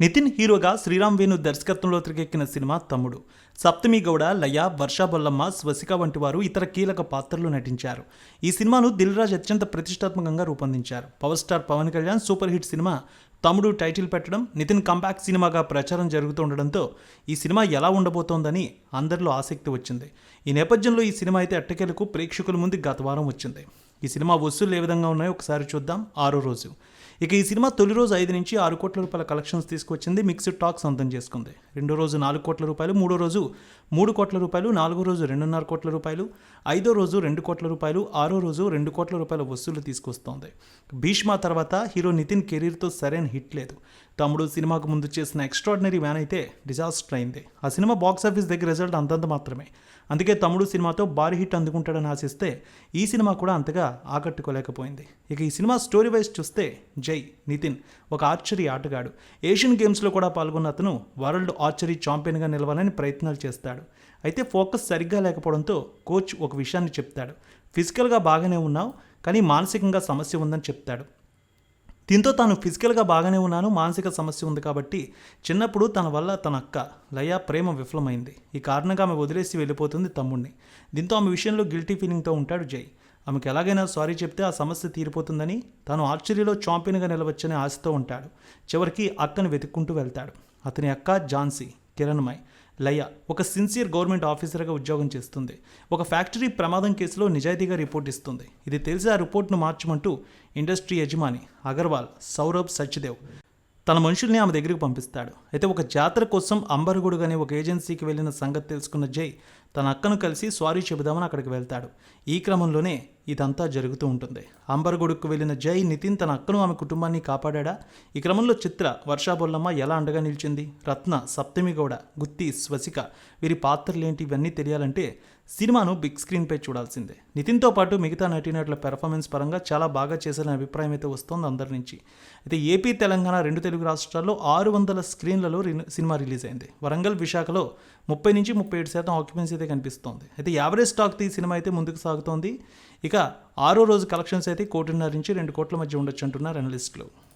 నితిన్ హీరోగా శ్రీరామ్ వేణు దర్శకత్వంలో తెరకెక్కిన సినిమా తమ్ముడు. సప్తమి గౌడ లయ వర్షా బొల్లమ్మ స్వసిక వంటి వారు ఇతర కీలక పాత్రలు నటించారు. ఈ సినిమాను దిల్ రాజ్ అత్యంత ప్రతిష్టాత్మకంగా రూపొందించారు. Power star Pawan Kalyan super hit cinema Thammudu title పెట్టడం నితిన్ కంబ్యాక్ సినిమాగా ప్రచారం జరుగుతుండడంతో ఈ సినిమా ఎలా ఉండబోతోందని అందరిలో ఆసక్తి వచ్చింది. ఈ నేపథ్యంలో ఈ సినిమా అయితే అట్టకేలకు ప్రేక్షకుల ముందు గత వారం వచ్చింది. ఈ సినిమా వసూళ్ళు ఏ విధంగా ఉన్నాయో ఒకసారి చూద్దాం. ఆరో రోజు. ఇక ఈ సినిమా తొలి రోజు ఐదు నుంచి ఆరు కోట్ల రూపాయల కలెక్షన్స్ తీసుకొచ్చింది మిక్స్డ్ టాక్ సొంతం చేసుకుంది. రెండో రోజు నాలుగు కోట్ల రూపాయలు మూడో రోజు మూడు కోట్ల రూపాయలు నాలుగో రోజు రెండున్నర కోట్ల రూపాయలు ఐదో రోజు రెండు కోట్ల రూపాయలు ఆరో రోజు రెండు కోట్ల రూపాయల వసూలు తీసుకొస్తోంది. భీష్మ తర్వాత హీరో నితిన్ కెరీర్తో సరైన హిట్ లేదు. తమ్ముడు సినిమాకు ముందు చేసిన ఎక్స్ట్రాడినరీ వ్యాన్ అయితే డిజాస్టర్ అయింది. ఆ సినిమా బాక్స్ ఆఫీస్ దగ్గర రిజల్ట్ అంతంత మాత్రమే. అందుకే తమ్ముడు సినిమాతో భారీ హిట్ అందుకుంటాడని ఆశిస్తే ఈ సినిమా కూడా అంతగా ఆకట్టుకోలేకపోయింది. ఇక ఈ సినిమా స్టోరీ వైజ్ చూస్తే జై నితిన్ ఒక ఆర్చరీ ఆటగాడు. ఏషియన్ గేమ్స్లో కూడా పాల్గొన్న అతను వరల్డ్ ఆర్చరీ ఛాంపియన్గా నిలవాలని ప్రయత్నాలు చేస్తాడు. అయితే ఫోకస్ సరిగ్గా లేకపోవడంతో కోచ్ ఒక విషయాన్ని చెప్తాడు. ఫిజికల్గా బాగానే ఉన్నావు కానీ మానసికంగా సమస్య ఉందని చెప్తాడు. దీంతో తాను ఫిజికల్గా బాగానే ఉన్నాను మానసిక సమస్య ఉంది కాబట్టి చిన్నప్పుడు తన వల్ల తన అక్క లయ ప్రేమ విఫలమైంది. ఈ కారణంగా ఆమె వదిలేసి వెళ్ళిపోతుంది తమ్ముడిని దీంతో ఆమె విషయంలో గిల్టీ ఫీలింగ్తో ఉంటాడు జై. ఆమెకు ఎలాగైనా సారీ చెప్తే ఆ సమస్య తీరిపోతుందని తాను ఆర్చరీలో ఛాంపియన్గా నిలవచ్చని ఆశతో ఉంటాడు. చివరికి అక్కను వెతుక్కుంటూ వెళ్తాడు. అతని అక్క ఝాన్సీ కిరణ్మయ్. లయ ఒక సిన్సియర్ గవర్నమెంట్ ఆఫీసర్గా ఉద్యోగం చేస్తుంది. ఒక ఫ్యాక్టరీ ప్రమాదం కేసులో నిజాయితీగా రిపోర్ట్ ఇస్తుంది. ఇది తెలిసి ఆ రిపోర్ట్ను మార్చమంటూ ఇండస్ట్రీ యజమాని అగర్వాల్ సౌరభ్ సచ్దేవ్ తన మనుషుల్ని ఆమె దగ్గరికి పంపిస్తాడు. అయితే ఒక జాతర కోసం అంబర్గూడు అనే ఒక ఏజెన్సీకి వెళ్ళిన సంగతి తెలుసుకున్న జై తన అక్కను కలిసి సారీ చెబుదామని అక్కడికి వెళ్తాడు. ఈ క్రమంలోనే ఇదంతా జరుగుతూ ఉంటుంది. అంబర్గూడుకు వెళ్ళిన జై నితిన్ తన అక్కను ఆమె కుటుంబాన్ని కాపాడా ఈ క్రమంలో చిత్ర వర్షా బొల్లమ్మ ఎలా అండగా నిలిచింది? రత్న సప్తమి గౌడ గుత్తి స్వసిక వీరి పాత్రలేంటి? ఇవన్నీ తెలియాలంటే సినిమాను బిగ్ స్క్రీన్పై చూడాల్సిందే. నితిన్తో పాటు మిగతా నటీనటుల పెర్ఫార్మెన్స్ పరంగా చాలా బాగా చేశారనే అభిప్రాయం అయితే వస్తోంది అందరి నుంచి. అయితే ఏపీ తెలంగాణ రెండు తెలుగు రాష్ట్రాల్లో ఆరు వందల స్క్రీన్లలో సినిమా రిలీజ్ అయింది. వరంగల్ విశాఖలో ముప్పై నుంచి ముప్పై ఏడు శాతం ఆక్యుపెన్సీ అయితే కనిపిస్తోంది. అయితే యావరేజ్ స్టాక్తో ఈ సినిమా అయితే ముందుకు సాగుతోంది. ఇక ఆరో రోజు కలెక్షన్స్ అయితే కోటిన్నర నుంచి రెండు కోట్ల మధ్య ఉండొచ్చు అంటున్నారు అనలిస్టులు